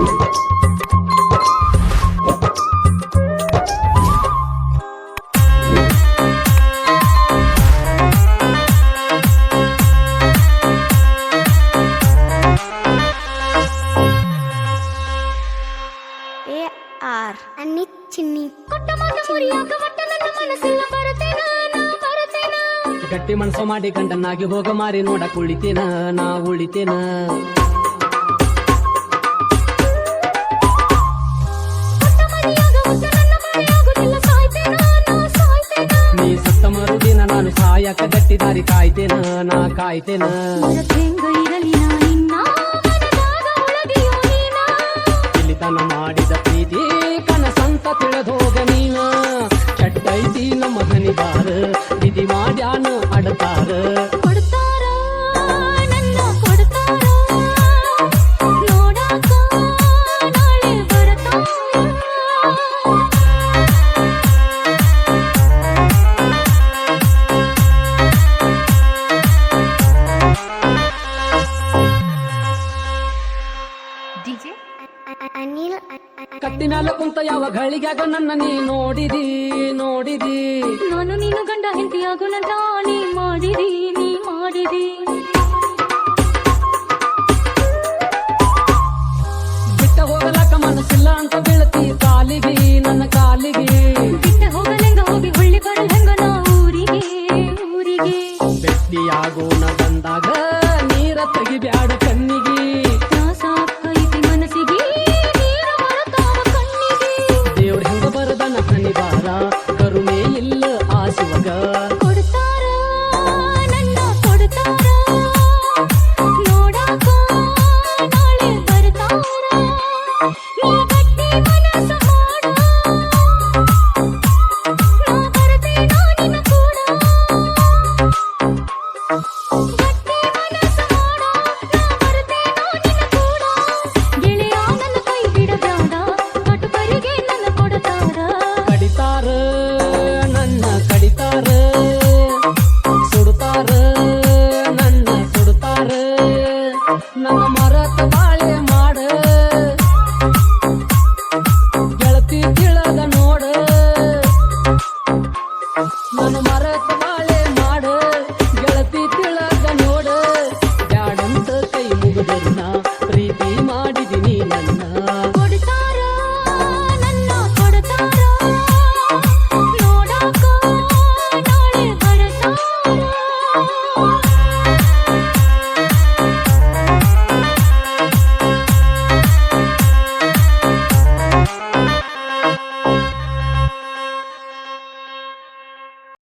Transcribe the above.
A R ಅನ್ನಿ ಚಿನ್ನಿ. ಕೊಟ್ಟ ಮಾತು ಮುರಿಯಾಕ ಒಟ್ಟ ನನ್ನ ಮನಸ್ಸಿಲ್ಲ ಬರುತ್ತೇನ ನಾ ಬರುತ್ತೇನ. ಗಟ್ಟಿ ಮನಸ್ಸು ಮಾಡಿ ಗಂಡನಾಗಿ ಹೋಗ ಮಾರಿ ನೋಡ ಕುಳಿತೇನ ನಾ ಉಳಿತೇನ. ಸಾಯಕ ಗಟ್ಟಿ ದಾರಿ ಕಾಯ್ತೇನ? ನಾ ಕಾಯ್ತೇನ? ಇಲ್ಲಿತನ ಮಾಡಿದ ಪ್ರೀತಿ ಕನಸಂತ ತಿಳಿದೋಗ ನೀನ. ಕೆಟ್ಟೈತಿ ನಮ್ಮ ಧನಿದಾರ ವಿಧಿ ಮಾಡ್ಯಾನ ಅಡತಾರ. ಡಿಜೆ? ಅನಿಲ್ ಅ- ಅ- ಕತ್ತಿ ಮ್ಯಾಲ ಕುಂತ ಯಾವ ಗಳಿಗ್ಯಾಗ ನನ್ನ ನೀ ನೋಡಿದಿ ನೋಡಿದಿ? ನಾನು ನೀನು ಗಂಡ ಹೆಂಡತಿಯಾಗು ನನ್ನ ನೀ ಮಾಡಿದಿ ನೀ ಮಾಡಿದಿ. ಬಿಟ್ಟ ಹೋಗಲಾಕ ಮನಸ್ಸಿಲ್ಲ ಅಂತ ಬೀಳತಿ ಕಾಲಿಗೆ ನನ್ನ ಕಾಲಿಗೆ. ಬಿಟ್ಟ ಹೋಗಲೆಂಗ ಹೋಗಿ ಹೊಳ್ಳಿ ಹೆಂಗ ನಾ ಊರಿಗೆ ಊರಿಗೆ. ಬೆಟ್ಟಿಯಾಗೋಣ ಬಂದಾಗ ನೀರ ತೆಗಿಬ್ಯಾಡ Bye.